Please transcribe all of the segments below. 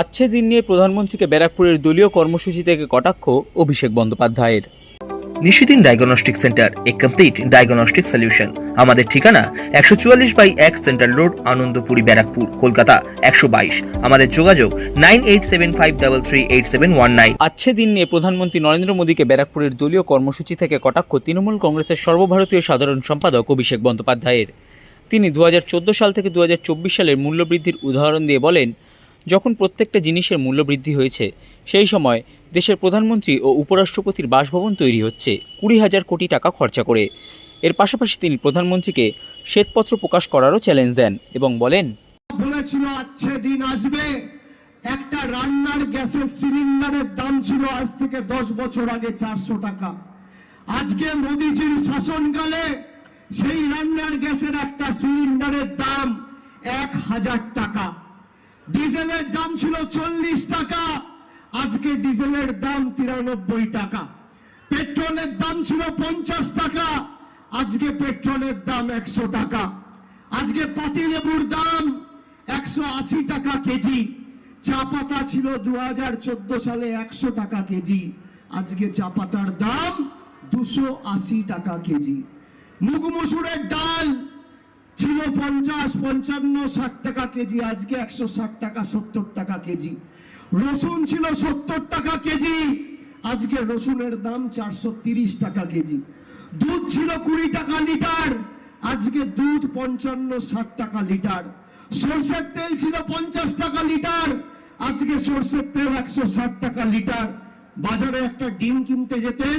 আচ্ছে দিন নিয়ে প্রধানমন্ত্রীকে ব্যারাকপুরের দলীয় কর্মসূচি থেকে কটাক্ষ অভিষেক বন্দ্যোপাধ্যায়ের। নিশিদিন ডায়াগনস্টিক সেন্টার এ কমপ্লিট ডায়াগনস্টিক সলিউশন। আমাদের ঠিকানা একশো চুয়াল্লিশ বাই এক সেন্ট্রাল রোড আনন্দপুরি ব্যারাকপুর কলকাতা একশো বাইশ। আমাদের যোগাযোগ nine eight seven five double three eight seven one nine. আচ্ছে দিন নিয়ে প্রধানমন্ত্রী নরেন্দ্র মোদীকে ব্যারাকপুরের দলীয় কর্মসূচি থেকে কটাক্ষ তৃণমূল কংগ্রেসের সর্বভারতীয় সাধারণ সম্পাদক অভিষেক বন্দ্যোপাধ্যায়ের। তিনি দু হাজার চোদ্দ সাল থেকে দু হাজার চব্বিশ সালের মূল্যবৃদ্ধির উদাহরণ দিয়ে বলেন যখন প্রত্যেকটা জিনিসের মূল্যবৃদ্ধি হয়েছে, সেই সময় দেশের প্রধানমন্ত্রী ও উপরাষ্ট্রপতির বাসভবন তৈরি হচ্ছে কুড়ি হাজার কোটি টাকা খরচা করে। এর পাশাপাশি তিনি প্রধানমন্ত্রীকে শ্বেতপত্র প্রকাশ করারও চ্যালেঞ্জ দেন এবং বলেন, বলেছিল দিন আসবে। একটা রান্নার গ্যাসের সিলিন্ডারের দাম ছিল আজ থেকে দশ বছর আগে চারশো টাকা। আজকে মোদিজির শাসনকালে সেই রান্নার গ্যাসের একটা সিলিন্ডারের দাম এক হাজার টাকা। ডিজেলের দাম ছিল চল্লিশ টাকা। আজকে ডিজেলের দাম তিরানব্বই টাকা। পেট্রোলের দাম ছিল পঞ্চাশ টাকা। আজকে পেট্রোলের দাম একশো টাকা। আজকে পাতিলেবুর দাম একশো আশি টাকা কেজি। চা পাতা ছিল দু হাজার চোদ্দ সালে একশো টাকা কেজি। আজকে চা পাতার দাম দুশো আশি টাকা কেজি। মুগ মসুরের ডাল ছিল পঞ্চাশ, পঞ্চান্ন, ষাট টাকা কেজি, আজকে একশো ষাট টাকা, সত্তর টাকা কেজি। রসুন ছিল সত্তর টাকা কেজি, আজকে রসুনের দাম চারশো তিরিশ টাকা কেজি। দুধ ছিল কুড়ি টাকা লিটার, আজকে দুধ পঞ্চান্ন, ষাট টাকা লিটার। সর্ষের তেল ছিল পঞ্চাশ টাকা লিটার, আজকে সর্ষের তেল একশো ষাট টাকা লিটার। বাজারে একটা ডিম কিনতে যেতেন,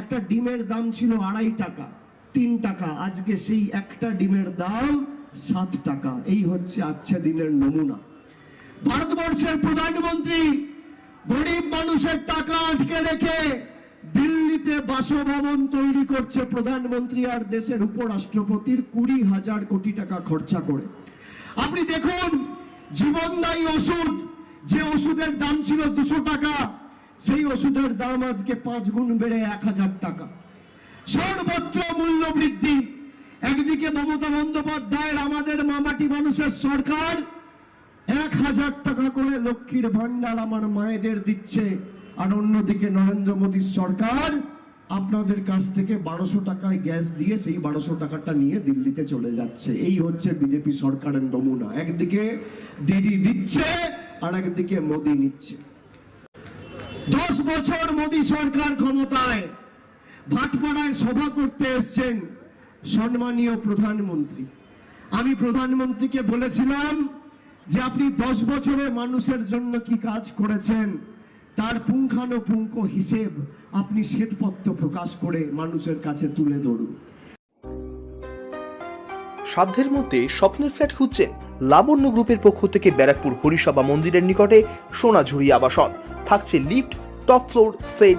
একটা ডিমের দাম ছিল আড়াই টাকা। তিন টাকা। আজকে সেই একটা ডিমের দাম সাত টাকা। এই হচ্ছে আচ্ছা দিনের নমুনা। ভারতবর্ষের প্রধানমন্ত্রী গরিব মানুষের টাকা আটকে রেখে দিল্লিতে বাসভবন তৈরি করছে প্রধানমন্ত্রী আর দেশের উপরাষ্ট্রপতির কুড়ি হাজার কোটি টাকা খরচা করে। আপনি দেখুন, জীবনদায়ী ওষুধ, যে ওষুধের দাম ছিল দুশো টাকা, সেই ওষুধের দাম আজকে পাঁচ গুণ বেড়ে এক হাজার টাকা। সর্বত্র মূল্য বৃদ্ধি। একদিকে মমতা বন্দ্যোপাধ্যায়ের আমাদের মামাটি মানুষের সরকার, এক হাজার টাকা করে লক্ষ্মীর ভান্ডার আমার মায়েদের দিচ্ছে। আর অন্যদিকে নরেন্দ্র মোদীর সরকার আপনাদের কাছ থেকে বারোশো টাকায় গ্যাস দিয়ে সেই বারোশো টাকাটা নিয়ে দিল্লিতে চলে যাচ্ছে। এই হচ্ছে বিজেপি সরকারের নমুনা। একদিকে দিদি দিচ্ছে, আর একদিকে মোদী নিচ্ছে। দশ বছর মোদী সরকার ক্ষমতায়। ভাটপাড়ায় সভা করতে এসছেন সম্মানীয় প্রধানমন্ত্রী। আমি প্রধানমন্ত্রীকে বলেছিলাম যে আপনি দশ বছরে মানুষের জন্য কি কাজ করেছেন, তার পুঙ্খানুপুঙ্খ হিসেব আপনি শ্বেতপত্র প্রকাশ করে মানুষের কাছে তুলে ধরুন। সাধ্যের মধ্যে স্বপ্নের ফ্ল্যাট খুঁজছেন লাবণ্য গ্রুপের পক্ষ থেকে ব্যারাকপুর হরিসভা মন্দিরের নিকটে সোনাঝুরি আবাসন। থাকছে lift, top floor, set